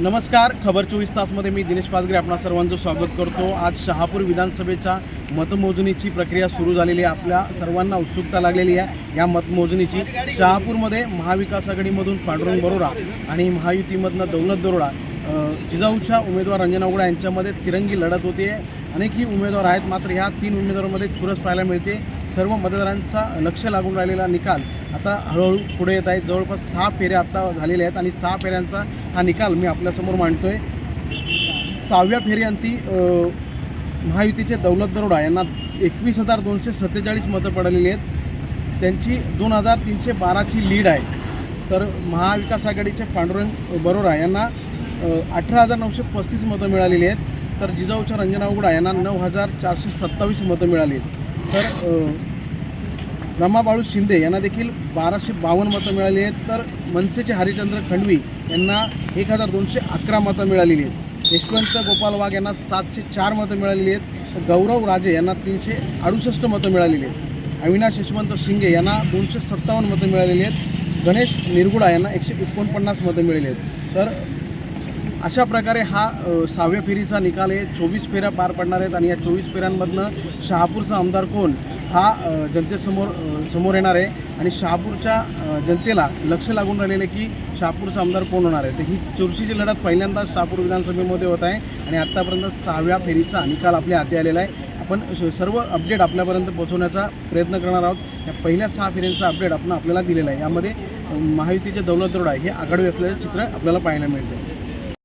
नमस्कार खबर चोवीस तासमध्ये मी दिनेश पाचगरे आपणा सर्वांचं स्वागत करतो. आज शहापूर विधानसभेच्या मतमोजणीची प्रक्रिया सुरू झालेली आहे. आपल्या सर्वांना उत्सुकता लागलेली आहे. या मतमोजणीची शहापूरमध्ये महाविकास आघाडीमधून पांडुरंग बरोडा आणि महायुतीमधनं दौलत दरोडा जिजाऊच्या उमेदवार रंजना उघडा यांच्यामध्ये तिरंगी लढत होते. अनेकही उमेदवार आहेत. मात्र ह्या तीन उमेदवारांमध्ये चुरस पाहायला मिळते. सर्व मतदारांचा लक्ष लागून राहिलेला निकाल आता हळूहळू पुढे येत आहे जवळपास सहा फेऱ्या आता झालेल्या आहेत आणि सहा फेऱ्यांचा हा निकाल मी आपल्यासमोर मांडतो आहे सहाव्या फेरीअंती महायुतीचे दौलत दरोडा यांना एकवीस हजार दोनशे सत्तेचाळीस मतं पडलेली आहेत. त्यांची दोन हजार तीनशे बाराची लीड आहे. तर महाविकास आघाडीचे पांडुरंग बरोरा यांना अठरा हजार नऊशे पस्तीस मतं मिळालेली आहेत. तर जिजाऊच्या रंजना उगडा यांना नऊ हजार चारशे सत्तावीस मतं मिळाली आहेत. तर रमाबाळू शिंदे यांना देखील बाराशे बावन्न मतं मिळाली आहेत. तर मनसेचे हरिचंद्र खंडवी यांना एक हजार दोनशे अकरा मतं मिळालेली आहेत. यशवंत गोपाल वाघ यांना सातशे चार मतं मिळालेली आहेत. तर गौरव राजे यांना तीनशे अडुसष्ट मतं मिळालेली आहेत. अविनाश यशवंत शिंगे यांना दोनशे सत्तावन्न मतं मिळालेली आहेत. गणेश निरगुडा यांना एकशे एकोणपन्नास मतं मिळाली आहेत. तर अशा प्रकारे हा सहाव्या फेरीचा निकाल आहे. चोवीस फेऱ्या पार पडणार आहेत आणि या चोवीस फेऱ्यांमधनं शहापूरचा आमदार कोण? हा जनतेसमोर समोर येणार आहे. आणि शहापूरच्या जनतेला लक्ष लागून राहिलेलं आहे की शहापूरचा आमदार कोण होणार आहे. तर ही चुरशीची लढत पहिल्यांदाच शहापूर विधानसभेमध्ये होत आहे. आणि आत्तापर्यंत सहाव्या फेरीचा निकाल आपल्या हाती आलेला आहे. आपण सर्व अपडेट आपल्यापर्यंत पोहोचवण्याचा प्रयत्न करणार आहोत. या पहिल्या सहा फेऱ्यांचा अपडेट आपण आपल्याला दिलेला आहे. यामध्ये महायुतीचे दौलत आहे हे आघाडी असलेलं चित्र आपल्याला पाहायला मिळते